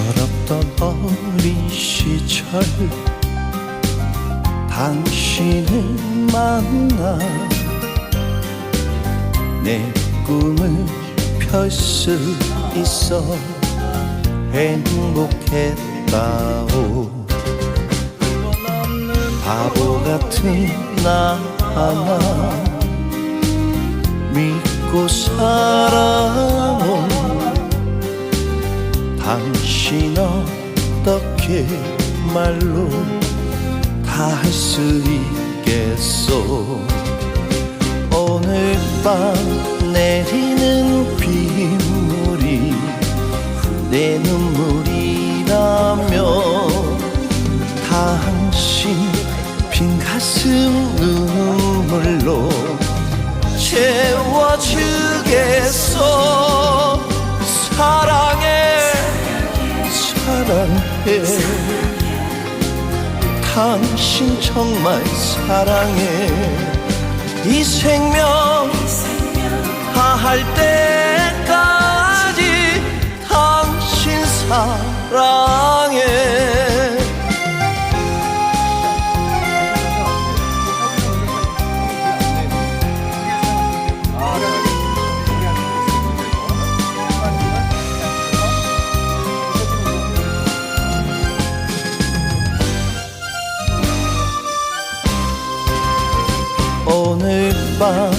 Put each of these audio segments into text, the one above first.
서럽던 어린 시절 당신을 만나 내 꿈을 펼 수 있어 행복했다오. 바보 같은 나 하나 믿고 살아. 당신 어떻게 말로 다 할 수 있겠소? 오늘 밤 내리는 빗물이 내 눈물이라며 당신 빈 가슴 눈 사랑해. 당신 정말 사랑해. 이 생명 다할 때 밤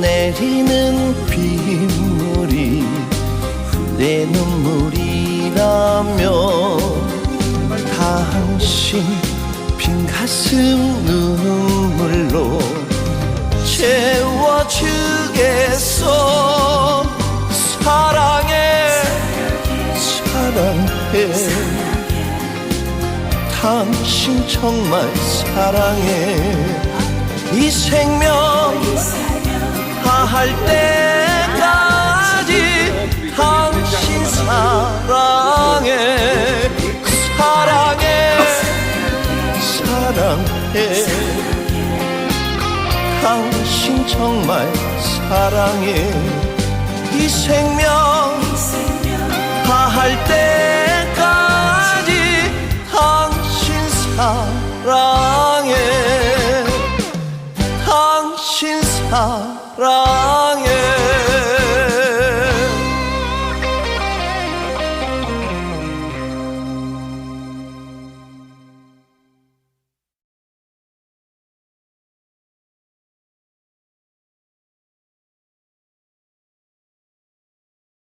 내리는 빗물이 내 눈물이라며 당신 빈 가슴 눈물로 채워주겠소. 사랑해. 사랑해. 당신 정말 사랑해 이 생명 다할 때까지 당신 사랑해 사랑해 사랑해. 당신 정말 사랑해. 이 생명 다할 때까지 당신 사랑해 사랑해.